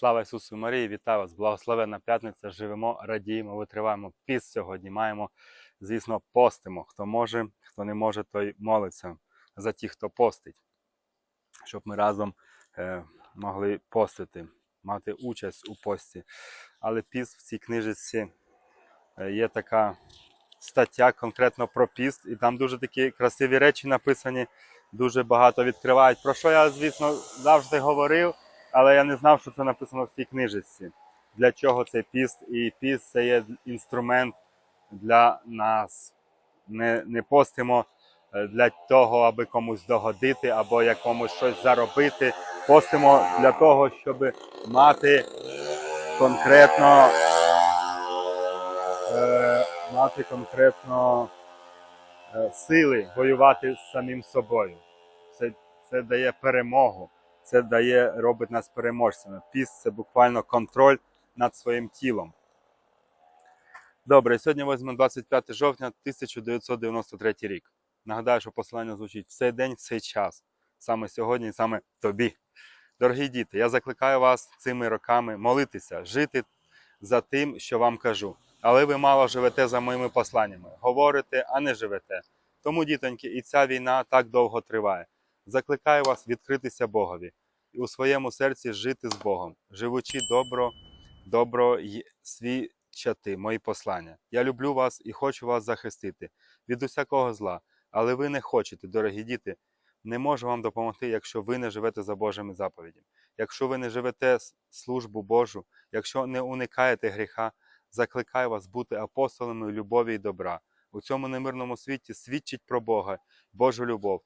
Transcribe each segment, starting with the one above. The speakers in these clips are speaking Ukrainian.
Слава Ісусу Марії, вітаю вас! Благословенна п'ятниця. Живемо, радіємо, витриваємо піст сьогодні. Маємо, звісно, постимо. Хто може, хто не може, той молиться за тих, хто постить, щоб ми разом е, могли постити, мати участь у пості. Але піст в цій книжці е, є така стаття конкретно про піст, і там дуже такі красиві речі написані, дуже багато відкривають. Про що я, звісно, завжди говорив, але я не знав, що це написано в цій книжці. Для чого цей піст? І піст це є інструмент для нас. Не, не постимо е, для того, аби комусь догодити або якомусь щось заробити. Постимо для того, щоб мати конкретно е, мати конкретно е, сили воювати з самим собою. Це, це дає перемогу, це дає, робить нас переможцями. Піст це буквально контроль над своїм тілом. Добре, сьогодні візьмемо 25 жовтня 1993 рік. Нагадаю, що послання звучить в цей день, в цей час, саме сьогодні саме тобі. Дорогі діти, я закликаю вас цими роками молитися, жити за тим, що вам кажу. Але ви мало живете за моїми посланнями. Говорите, а не живете. Тому, дітоньки, і ця війна так довго триває. Закликаю вас відкритися Богові і у своєму серці жити з Богом, живучи добро, добро й свідчати мої послання. Я люблю вас і хочу вас захистити від усякого зла. Але ви не хочете, дорогі діти, не можу вам допомогти, якщо ви не живете за Божими заповідями. Якщо ви не живете службу Божу, якщо не уникаєте гріха, закликаю вас бути апостолами любові і добра. У цьому немирному світі свідчить про Бога, Божу любов,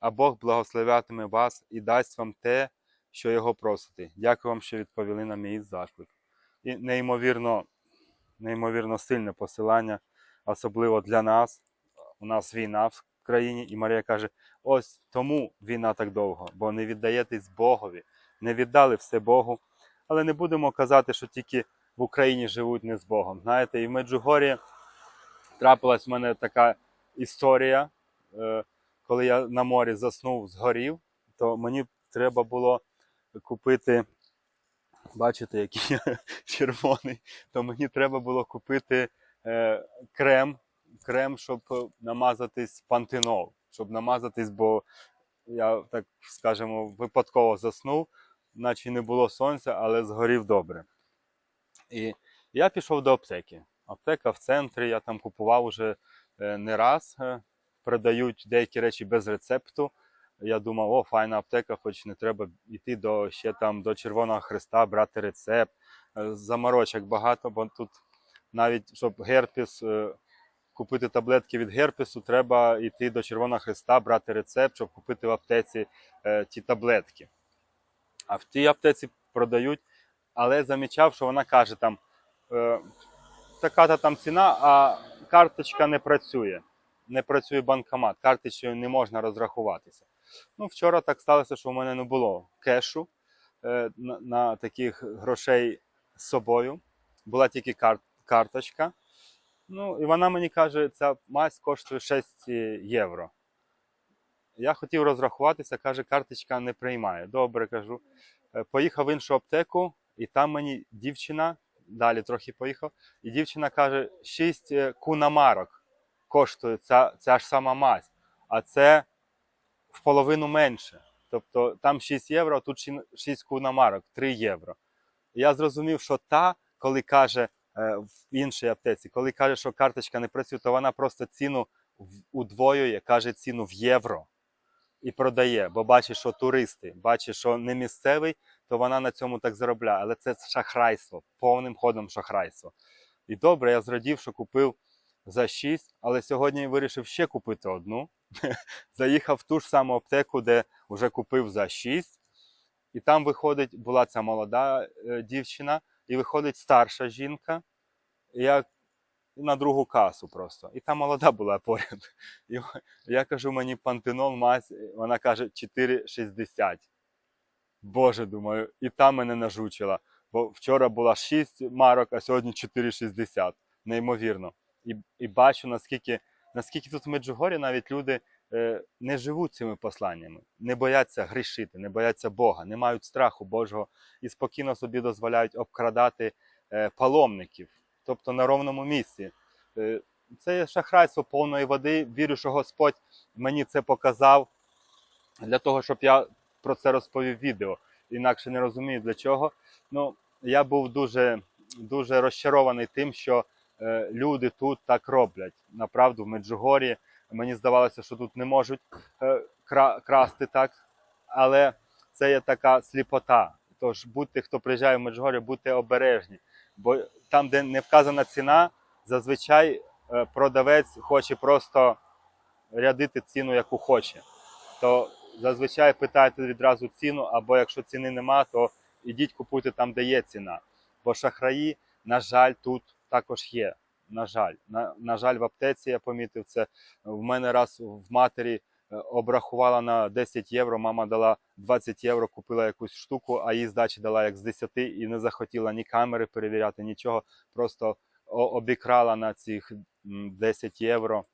а Бог благословятиме вас і дасть вам те, що Його просите. Дякую вам, що відповіли на мій заклик. І неймовірно, неймовірно сильне посилання, особливо для нас. У нас війна в країні, і Марія каже: ось тому війна так довго, бо не віддаєтесь Богові, не віддали все Богу. Але не будемо казати, що тільки в Україні живуть не з Богом. Знаєте, і в Меджугорі трапилась в мене така історія, е, коли я на морі заснув, згорів, то мені треба було купити. Бачите, який я червоний, то мені треба було купити е, крем, крем, щоб е, намазатись пантенол, щоб намазатись, бо я так скажемо, випадково заснув, наче не було сонця, але згорів добре. І я пішов до аптеки. Аптека в центрі, я там купував уже е, не раз. Продають деякі речі без рецепту. Я думав, о, файна аптека, хоч не треба йти до ще там до Червоного Христа, брати рецепт. Е, Заморочок багато, бо тут навіть щоб герпес, е, купити таблетки від герпесу, треба йти до Червоного Христа, брати рецепт, щоб купити в аптеці е, ті таблетки. А в тій аптеці продають, але замічав, що вона каже там така-то там ціна, а карточка не працює. Не працює банкомат, карточкою не можна розрахуватися. Ну, вчора так сталося, що в мене не було кешу е, на, на таких грошей з собою. Була тільки кар, карточка. Ну, і вона мені каже, ця мазь коштує 6 євро. Я хотів розрахуватися, каже, карточка не приймає. Добре, кажу. Е, Поїхав в іншу аптеку, і там мені дівчина, далі трохи поїхав, і дівчина каже, 6 кунамарок коштує ця, ця ж сама мазь, а це в половину менше. Тобто там 6 євро, а тут 6 кунамарок, 3 євро. Я зрозумів, що та, коли каже е, в іншій аптеці, коли каже, що карточка не працює, то вона просто ціну удвоює, каже ціну в євро і продає, бо бачить, що туристи, бачить, що не місцевий, то вона на цьому так заробляє. Але це шахрайство, повним ходом шахрайство. І добре, я зрадів, що купив за 6, але сьогодні вирішив ще купити одну. Заїхав в ту ж саму аптеку, де вже купив за 6. І там виходить, була ця молода е, дівчина, і виходить старша жінка. Я на другу касу просто. І та молода була поряд. І я кажу, мені пантенол мазь, вона каже 4,60. Боже, думаю, і та мене нажучила. Бо вчора була 6 марок, а сьогодні 4,60. Неймовірно. І, і бачу, наскільки, наскільки тут в Меджугорі навіть люди е, не живуть цими посланнями, не бояться грішити, не бояться Бога, не мають страху Божого і спокійно собі дозволяють обкрадати е, паломників, тобто на ровному місці. Е, Це є шахрайство повної води. Вірю, що Господь мені це показав для того, щоб я про це розповів відео. Інакше не розумію для чого. Ну, я був дуже, дуже розчарований тим, що люди тут так роблять. Направду, в Меджугорі мені здавалося, що тут не можуть е, красти так, але це є така сліпота. Тож будьте, хто приїжджає в Меджугорі, будьте обережні. Бо там, де не вказана ціна, зазвичай е, продавець хоче просто рядити ціну, яку хоче. То зазвичай питайте відразу ціну, або якщо ціни нема, то ідіть купуйте там, де є ціна. Бо шахраї, на жаль, тут також є. На жаль, на, на жаль, в аптеці я помітив це. В мене раз в матері е, обрахувала на 10 євро. Мама дала 20 євро, купила якусь штуку, а їй здачі дала як з 10 і не захотіла ні камери перевіряти, нічого. Просто обікрала на цих 10 євро.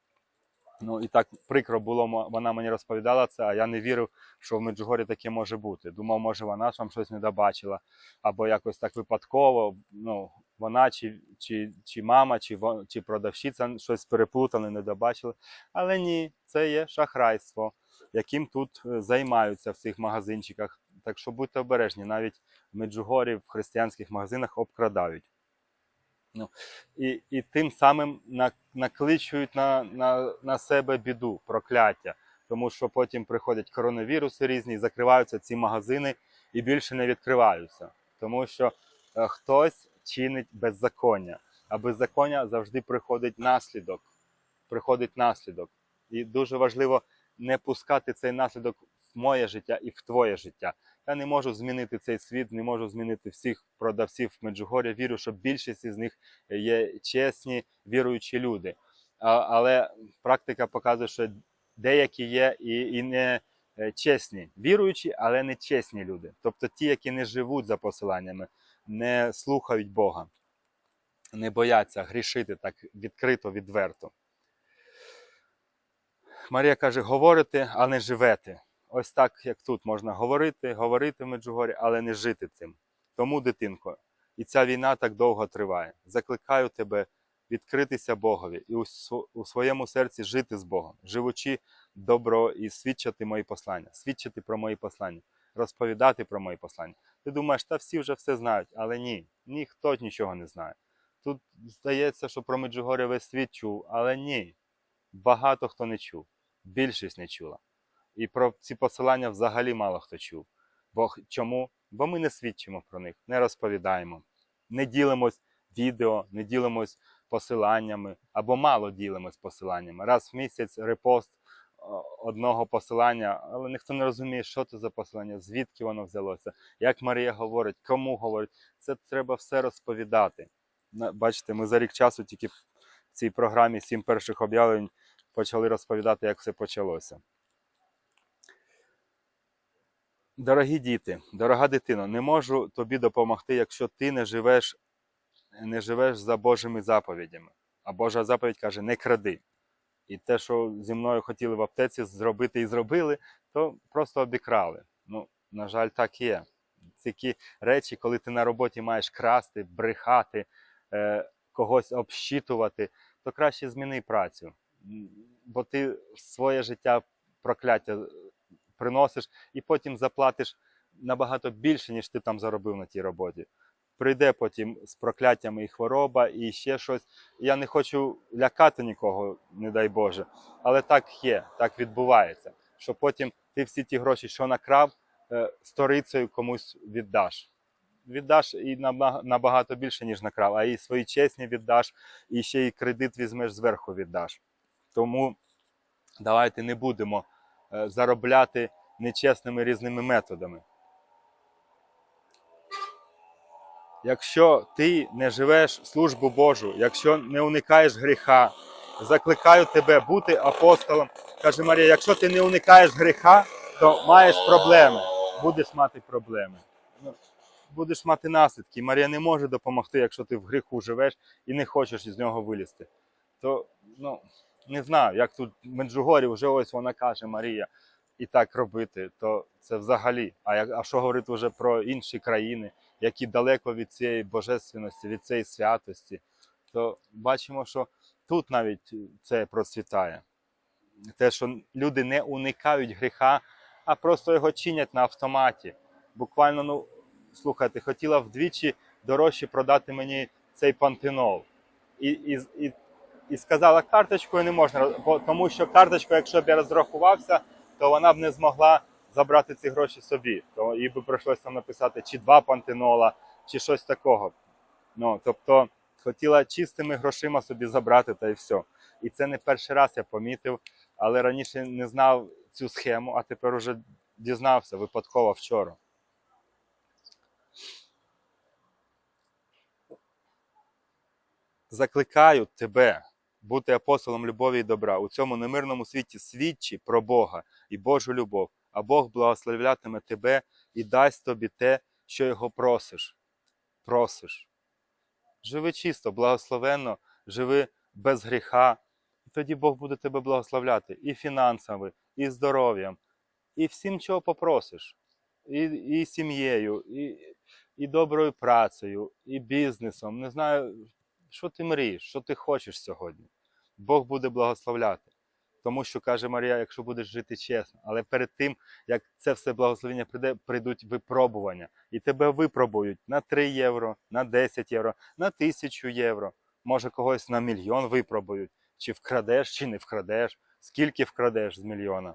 Ну і так прикро було, вона мені розповідала це, а я не вірив, що в Меджугорі таке може бути. Думав, може вона ж там щось не добачила, або якось так випадково. Ну, вона чи, чи, чи мама, чи, чи продавщиця щось переплутали, не добачили. Але ні, це є шахрайство, яким тут е, займаються в цих магазинчиках. Так що будьте обережні, навіть в Меджугорі в християнських магазинах обкрадають. Ну, і, і тим самим на- накличують на, на, на себе біду, прокляття. Тому що потім приходять коронавіруси різні, закриваються ці магазини і більше не відкриваються. Тому що е, хтось чинить беззаконня, а беззаконня завжди приходить наслідок. Приходить наслідок. І дуже важливо не пускати цей наслідок в моє життя і в твоє життя. Я не можу змінити цей світ, не можу змінити всіх продавців в Меджугорі. Вірю, що більшість із них є чесні, віруючі люди. А, але практика показує, що деякі є і, і не е, чесні, віруючі, але не чесні люди. Тобто ті, які не живуть за посиланнями, не слухають Бога, не бояться грішити так відкрито, відверто. Марія каже: говорите, а не живете. Ось так, як тут можна говорити, говорити в Меджугорі, але не жити цим. Тому, дитинко, і ця війна так довго триває. Закликаю тебе відкритися Богові і у своєму серці жити з Богом, живучи добро і свідчити мої послання, свідчити про мої послання, розповідати про мої послання. Ти думаєш, та всі вже все знають, але ні, ніхто нічого не знає. Тут здається, що про Меджугорє весь світ чув, але ні. Багато хто не чув, більшість не чула. І про ці посилання взагалі мало хто чув. Бо чому? Бо ми не свідчимо про них, не розповідаємо, не ділимось відео, не ділимось посиланнями або мало ділимось посиланнями. Раз в місяць репост одного посилання, але ніхто не розуміє, що це за посилання, звідки воно взялося, як Марія говорить, кому говорить. Це треба все розповідати. Бачите, ми за рік часу тільки в цій програмі сім перших об'явлень почали розповідати, як все почалося. Дорогі діти, дорога дитино, не можу тобі допомогти, якщо ти не живеш, не живеш за Божими заповідями. А Божа заповідь каже: не кради. І те, що зі мною хотіли в аптеці зробити і зробили, то просто обікрали. Ну, на жаль, так є. Такі речі, коли ти на роботі маєш красти, брехати, е, когось общитувати, то краще зміни працю. Бо ти своє життя прокляття приносиш і потім заплатиш набагато більше, ніж ти там заробив на тій роботі. Прийде потім з прокляттями і хвороба, і ще щось. Я не хочу лякати нікого, не дай Боже, але так є, так відбувається. Що потім ти всі ті гроші, що накрав, е, сторицею комусь віддаш. Віддаш і набагато більше, ніж накрав, а і свої чесні віддаш, і ще й кредит візьмеш зверху віддаш. Тому давайте не будемо е, заробляти нечесними різними методами. Якщо ти не живеш службу Божу, якщо не уникаєш гріха, закликаю тебе бути апостолом. Каже Марія, якщо ти не уникаєш гріха, то маєш проблеми, будеш мати проблеми. Будеш мати наслідки. Марія не може допомогти, якщо ти в гріху живеш і не хочеш із нього вилізти. То ну, не знаю, як тут в Меджугорі вже ось вона каже Марія, і так робити, то це взагалі. А, як, а що говорити вже про інші країни, які далеко від цієї божественності, від цієї святості, то бачимо, що тут навіть це процвітає. Те, що люди не уникають гріха, а просто його чинять на автоматі. Буквально, ну, слухайте, хотіла вдвічі дорожче продати мені цей пантенол. І, і, і, і сказала, карточкою не можна, бо, тому що карточкою, якщо б я розрахувався, то вона б не змогла забрати ці гроші собі. То їй би прийшлося написати чи два пантенола, чи щось такого. Ну, тобто хотіла чистими грошима собі забрати та й все. І це не перший раз я помітив, але раніше не знав цю схему, а тепер уже дізнався випадково вчора. Закликаю тебе бути апостолом любові і добра у цьому немирному світі свідчи про Бога і Божу любов, а Бог благословлятиме тебе і дасть тобі те, що його просиш. Просиш. Живи чисто, благословенно, живи без гріха, і тоді Бог буде тебе благословляти і фінансами, і здоров'ям, і всім, чого попросиш, і, і сім'єю, і, і доброю працею, і бізнесом. Не знаю, що ти мрієш, що ти хочеш сьогодні. Бог буде благословляти. Тому що каже Марія, якщо будеш жити чесно, але перед тим, як це все благословення прийде, прийдуть випробування. І тебе випробують на 3 євро, на 10 євро, на 1000 євро. Може, когось на мільйон випробують. Чи вкрадеш, чи не вкрадеш, скільки вкрадеш з мільйона.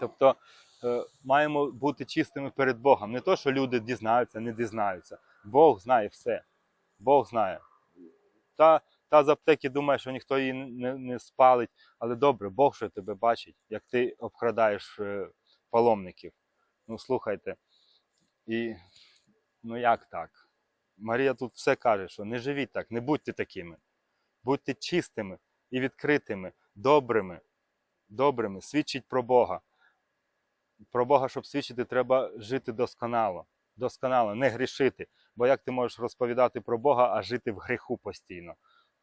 Тобто е, маємо бути чистими перед Богом. Не то, що люди дізнаються, не дізнаються. Бог знає все. Бог знає. Та, та з аптеки думає, що ніхто її не, не спалить, але добре, Бог що тебе бачить, як ти обкрадаєш е, паломників. Ну, слухайте. І ну як так? Марія тут все каже, що не живіть так, не будьте такими. Будьте чистими і відкритими, добрими, добрими, свідчить про Бога. Про Бога, щоб свідчити, треба жити досконало. Досконало, не грішити. Бо як ти можеш розповідати про Бога, а жити в гріху постійно?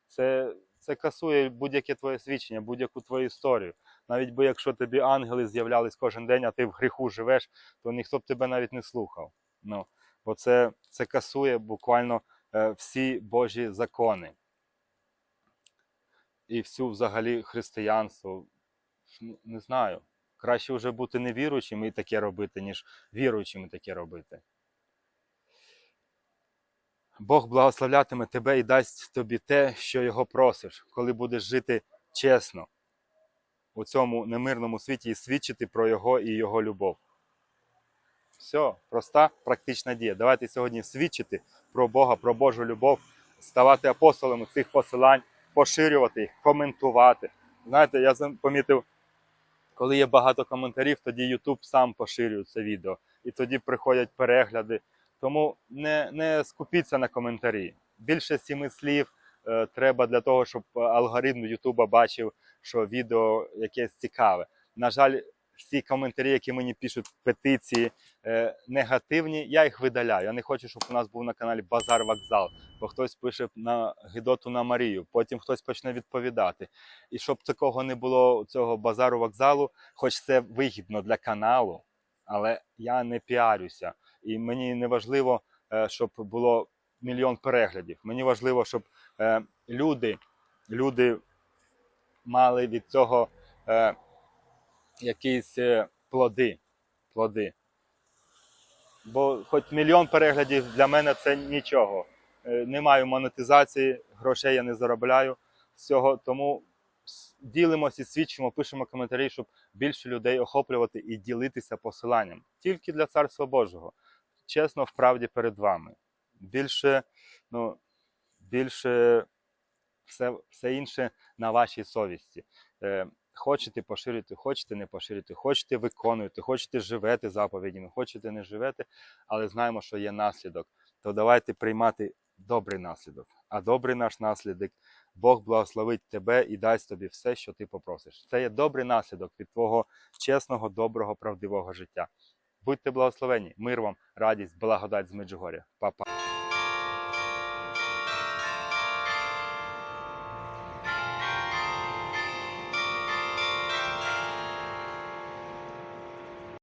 Це, це касує будь-яке твоє свідчення, будь-яку твою історію. Навіть би якщо тобі ангели з'являлись кожен день, а ти в гріху живеш, то ніхто б тебе навіть не слухав. Ну, бо це, це касує буквально е, всі Божі закони. І всю взагалі християнство. Не знаю. Краще вже бути невіруючим і таке робити, ніж віруючим і таке робити. Бог благословлятиме тебе і дасть тобі те, що його просиш, коли будеш жити чесно у цьому немирному світі і свідчити про його і його любов. Все, проста практична дія. Давайте сьогодні свідчити про Бога, про Божу любов, ставати апостолами цих посилань, поширювати їх, коментувати. Знаєте, я помітив, коли є багато коментарів, тоді YouTube сам поширює це відео. І тоді приходять перегляди. Тому не, не скупіться на коментарі. Більше сіми слів е, треба для того, щоб алгоритм Ютуба бачив, що відео якесь цікаве. На жаль, всі коментарі, які мені пишуть петиції, е, негативні, я їх видаляю. Я не хочу, щоб у нас був на каналі Базар Вокзал, бо хтось пише на Гидоту на Марію, потім хтось почне відповідати. І щоб такого не було цього базару вокзалу, хоч це вигідно для каналу, але я не піарюся. І мені не важливо, е, щоб було мільйон переглядів. Мені важливо, щоб е, люди, люди мали від цього е, якісь плоди. плоди. Бо хоч мільйон переглядів для мене це нічого. Не маю монетизації, грошей я не заробляю з цього, тому ділимося, свідчимо, пишемо коментарі, щоб більше людей охоплювати і ділитися посиланням. Тільки для Царства Божого. Чесно, вправді перед вами. Більше, ну, більше все, все інше на вашій совісті. Е, хочете поширюйте, хочете не поширюйте, хочете виконуйте, хочете живете заповідями, хочете не живете, але знаємо, що є наслідок. То давайте приймати добрий наслідок. А добрий наш наслідок Бог благословить тебе і дасть тобі все, що ти попросиш. Це є добрий наслідок від твого чесного, доброго, правдивого життя. Будьте благословені, мир вам, радість, благодать з Меджугоря. Па-па.